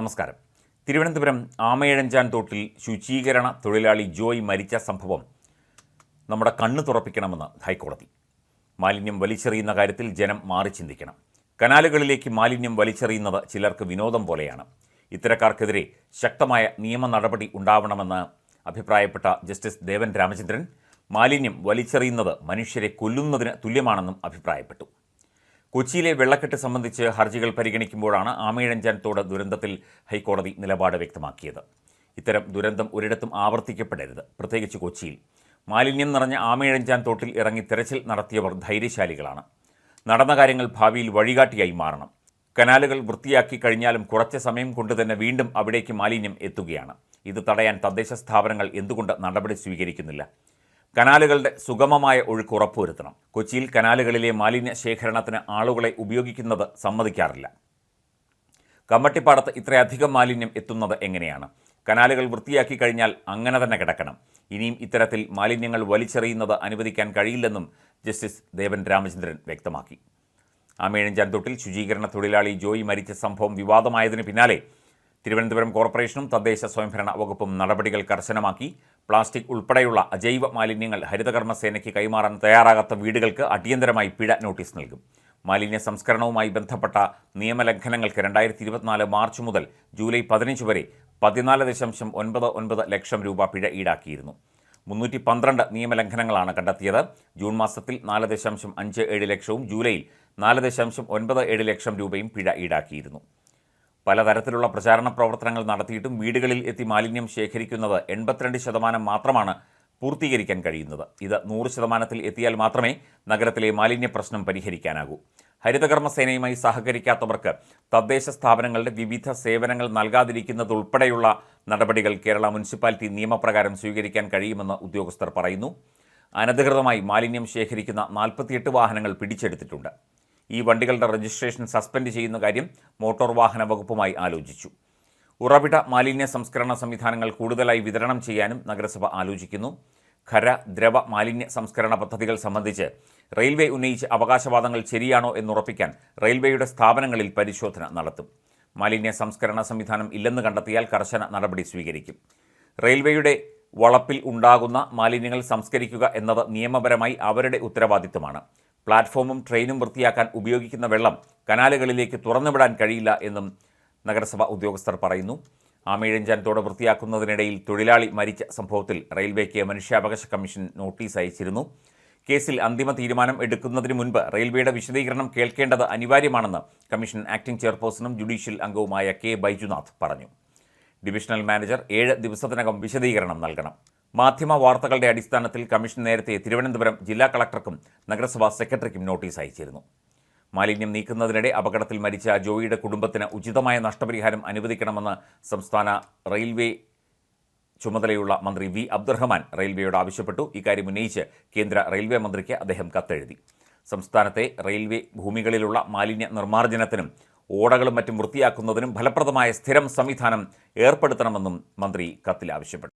നമസ്കാരം. തിരുവനന്തപുരം ആമയഴഞ്ചാൻ തോട്ടിൽ ശുചീകരണ തൊഴിലാളി ജോയ് മരിച്ച സംഭവം നമ്മുടെ കണ്ണു തുറപ്പിക്കണമെന്ന് ഹൈക്കോടതി. മാലിന്യം വലിച്ചെറിയുന്ന കാര്യത്തിൽ ജനം മാറി ചിന്തിക്കണം. കനാലുകളിലേക്ക് മാലിന്യം വലിച്ചെറിയുന്നത് ചിലർക്ക് വിനോദം പോലെയാണ്. ഇത്തരക്കാർക്കെതിരെ ശക്തമായ നിയമ നടപടി ഉണ്ടാവണമെന്ന് അഭിപ്രായപ്പെട്ട ജസ്റ്റിസ് ദേവൻ രാമചന്ദ്രൻ മാലിന്യം വലിച്ചെറിയുന്നത് മനുഷ്യരെ കൊല്ലുന്നതിന് തുല്യമാണെന്നും അഭിപ്രായപ്പെട്ടു. കൊച്ചിയിലെ വെള്ളക്കെട്ട് സംബന്ധിച്ച് ഹർജികൾ പരിഗണിക്കുമ്പോഴാണ് ആമയിഴഞ്ചാൻ ദുരന്തത്തിൽ ഹൈക്കോടതി നിലപാട് വ്യക്തമാക്കിയത്. ഇത്തരം ദുരന്തം ഒരിടത്തും ആവർത്തിക്കപ്പെടരുത്. പ്രത്യേകിച്ച് കൊച്ചിയിൽ. മാലിന്യം നിറഞ്ഞ ആമയിഴഞ്ചാൻ തോട്ടിൽ ഇറങ്ങി തെരച്ചിൽ നടത്തിയവർ ധൈര്യശാലികളാണ്. നടന്ന കാര്യങ്ങൾ ഭാവിയിൽ വഴികാട്ടിയായി മാറണം. കനാലുകൾ വൃത്തിയാക്കി കഴിഞ്ഞാലും കുറച്ച് സമയം കൊണ്ട് തന്നെ വീണ്ടും അവിടേക്ക് മാലിന്യം എത്തുകയാണ്. ഇത് തടയാൻ തദ്ദേശ സ്ഥാപനങ്ങൾ എന്തുകൊണ്ട് നടപടി സ്വീകരിക്കുന്നില്ല? കനാലുകളുടെ സുഗമമായ ഒഴുക്ക് ഉറപ്പുവരുത്തണം. കൊച്ചിയിൽ കനാലുകളിലെ മാലിന്യ ശേഖരണത്തിന് ആളുകളെ ഉപയോഗിക്കുന്നത് സമ്മതിക്കാറില്ല. കമ്മട്ടിപ്പാടത്ത് ഇത്രയധികം മാലിന്യം എത്തുന്നത് എങ്ങനെയാണ്? കനാലുകൾ വൃത്തിയാക്കി കഴിഞ്ഞാൽ അങ്ങനെ തന്നെ കിടക്കണം. ഇനിയും ഇത്തരത്തിൽ മാലിന്യങ്ങൾ വലിച്ചെറിയുന്നത് അനുവദിക്കാൻ കഴിയില്ലെന്നും ജസ്റ്റിസ് ദേവൻ രാമചന്ദ്രൻ വ്യക്തമാക്കി. ആമേഴഞ്ചാൻ തൊട്ടിൽ ശുചീകരണ തൊഴിലാളി ജോയി മരിച്ച സംഭവം വിവാദമായതിന് പിന്നാലെ തിരുവനന്തപുരം കോർപ്പറേഷനും തദ്ദേശ സ്വയംഭരണ വകുപ്പും നടപടികൾ കർശനമാക്കി. പ്ലാസ്റ്റിക് ഉൾപ്പെടെയുള്ള അജൈവ മാലിന്യങ്ങൾ ഹരിതകർമ്മസേനയ്ക്ക് കൈമാറാൻ തയ്യാറാകാത്ത വീടുകൾക്ക് അടിയന്തരമായി പിഴ നോട്ടീസ് നൽകും. മാലിന്യ സംസ്കരണവുമായി ബന്ധപ്പെട്ട നിയമലംഘനങ്ങൾക്ക് രണ്ടായിരത്തി ഇരുപത്തിനാല് മാർച്ച് മുതൽ ജൂലൈ പതിനഞ്ച് വരെ പതിനാല് ദശാംശം ഒൻപത് ഒൻപത് ലക്ഷം രൂപ പിഴ ഈടാക്കിയിരുന്നു. മുന്നൂറ്റി പന്ത്രണ്ട് നിയമലംഘനങ്ങളാണ് കണ്ടെത്തിയത്. ജൂൺ മാസത്തിൽ നാല് ദശാംശം അഞ്ച് ഏഴ് ലക്ഷവും ജൂലൈയിൽ നാല് ദശാംശം ഒൻപത് ഏഴ് ലക്ഷം രൂപയും പിഴ ഈടാക്കിയിരുന്നു. പലതരത്തിലുള്ള പ്രചാരണ പ്രവർത്തനങ്ങൾ നടത്തിയിട്ടും വീടുകളിൽ എത്തി മാലിന്യം ശേഖരിക്കുന്നത് എൺപത്തിരണ്ട് ശതമാനം മാത്രമാണ് പൂർത്തീകരിക്കാൻ കഴിയുന്നത്. ഇത് നൂറ് ശതമാനത്തിൽ എത്തിയാൽ മാത്രമേ നഗരത്തിലെ മാലിന്യ പ്രശ്നം പരിഹരിക്കാനാകൂ. ഹരിതകർമ്മസേനയുമായി സഹകരിക്കാത്തവർക്ക് തദ്ദേശ സ്ഥാപനങ്ങളുടെ വിവിധ സേവനങ്ങൾ നൽകാതിരിക്കുന്നതുൾപ്പെടെയുള്ള നടപടികൾ കേരള മുനിസിപ്പാലിറ്റി നിയമപ്രകാരം സ്വീകരിക്കാൻ കഴിയുമെന്ന് ഉദ്യോഗസ്ഥർ പറയുന്നു. അനധികൃതമായി മാലിന്യം ശേഖരിക്കുന്ന നാൽപ്പത്തിയെട്ട് വാഹനങ്ങൾ പിടിച്ചെടുത്തിട്ടുണ്ട്. ഈ വണ്ടികളുടെ രജിസ്ട്രേഷൻ സസ്പെൻഡ് ചെയ്യുന്ന കാര്യം മോട്ടോർ വാഹന വകുപ്പുമായി ആലോചിച്ചു. ഉറവിട മാലിന്യ സംസ്കരണ സംവിധാനങ്ങൾ കൂടുതലായി വിതരണം ചെയ്യാനും നഗരസഭ ആലോചിക്കുന്നു. ഖര ദ്രവ മാലിന്യ സംസ്കരണ പദ്ധതികൾ സംബന്ധിച്ച് റെയിൽവേ ഉന്നയിച്ച അവകാശവാദങ്ങൾ ശരിയാണോ എന്നുറപ്പിക്കാൻ റെയിൽവേയുടെ സ്ഥാപനങ്ങളിൽ പരിശോധന നടത്തും. മാലിന്യ സംസ്കരണ സംവിധാനം ഇല്ലെന്ന് കണ്ടെത്തിയാൽ കർശന നടപടി സ്വീകരിക്കും. റെയിൽവേയുടെ വളപ്പിൽ ഉണ്ടാകുന്ന മാലിന്യങ്ങൾ സംസ്കരിക്കുക എന്നത് നിയമപരമായി അവരുടെ ഉത്തരവാദിത്തമാണ് പ്ലാറ്റ്ഫോമും ട്രെയിനും വൃത്തിയാക്കാൻ ഉപയോഗിക്കുന്ന വെള്ളം കനാലുകളിലേക്ക് തുറന്നുവിടാൻ കഴിയില്ല എന്നും നഗരസഭ ഉദ്യോഗസ്ഥർ പറയുന്നു. ആമേഴഞ്ചാനത്തോടെ തോട് വൃത്തിയാക്കുന്നതിനിടയിൽ തൊഴിലാളി മരിച്ച സംഭവത്തിൽ റെയിൽവേക്ക് മനുഷ്യാവകാശ കമ്മീഷൻ നോട്ടീസ് അയച്ചിരുന്നു. കേസിൽ അന്തിമ തീരുമാനം എടുക്കുന്നതിന് മുൻപ് റെയിൽവേയുടെ വിശദീകരണം കേൾക്കേണ്ടത് അനിവാര്യമാണെന്ന് കമ്മീഷൻ ആക്ടിംഗ് ചെയർപേഴ്സണും ജുഡീഷ്യൽ അംഗവുമായ കെ ബൈജുനാഥ് പറഞ്ഞു. ഡിവിഷണൽ മാനേജർ ഏഴ് ദിവസത്തിനകം വിശദീകരണം നൽകണം. മാധ്യമ വാർത്തകളുടെ അടിസ്ഥാനത്തിൽ കമ്മീഷൻ നേരത്തെ തിരുവനന്തപുരം ജില്ലാ കളക്ടർക്കും നഗരസഭാ സെക്രട്ടറിക്കും നോട്ടീസ് അയച്ചിരുന്നു. മാലിന്യം നീക്കുന്നതിനിടെ അപകടത്തിൽ മരിച്ച ജോയിയുടെ കുടുംബത്തിന് ഉചിതമായ നഷ്ടപരിഹാരം അനുവദിക്കണമെന്ന് സംസ്ഥാന റെയിൽവേ ചുമതലയുള്ള മന്ത്രി വി അബ്ദുറഹ്മാൻ റെയിൽവേയോട് ആവശ്യപ്പെട്ടു. ഇക്കാര്യം ഉന്നയിച്ച് കേന്ദ്ര റെയിൽവേ മന്ത്രിക്ക് അദ്ദേഹം കത്തെഴുതി. സംസ്ഥാനത്തെ റെയിൽവേ ഭൂമികളിലുള്ള മാലിന്യ നിർമ്മാർജനത്തിനും ഓടകളും മറ്റും വൃത്തിയാക്കുന്നതിനും ഫലപ്രദമായ സ്ഥിരം സംവിധാനം ഏർപ്പെടുത്തണമെന്നും മന്ത്രി കത്തിൽ ആവശ്യപ്പെട്ടു.